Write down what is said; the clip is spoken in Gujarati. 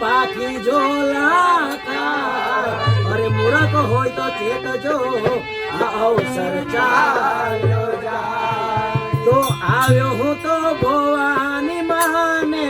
પાખી ઝોલાકાર અરે મૂરખ હોય તો ચેતજો આ અવસર ચાલ્યો જાય. તો આવ્યો હું તો ભવાની માને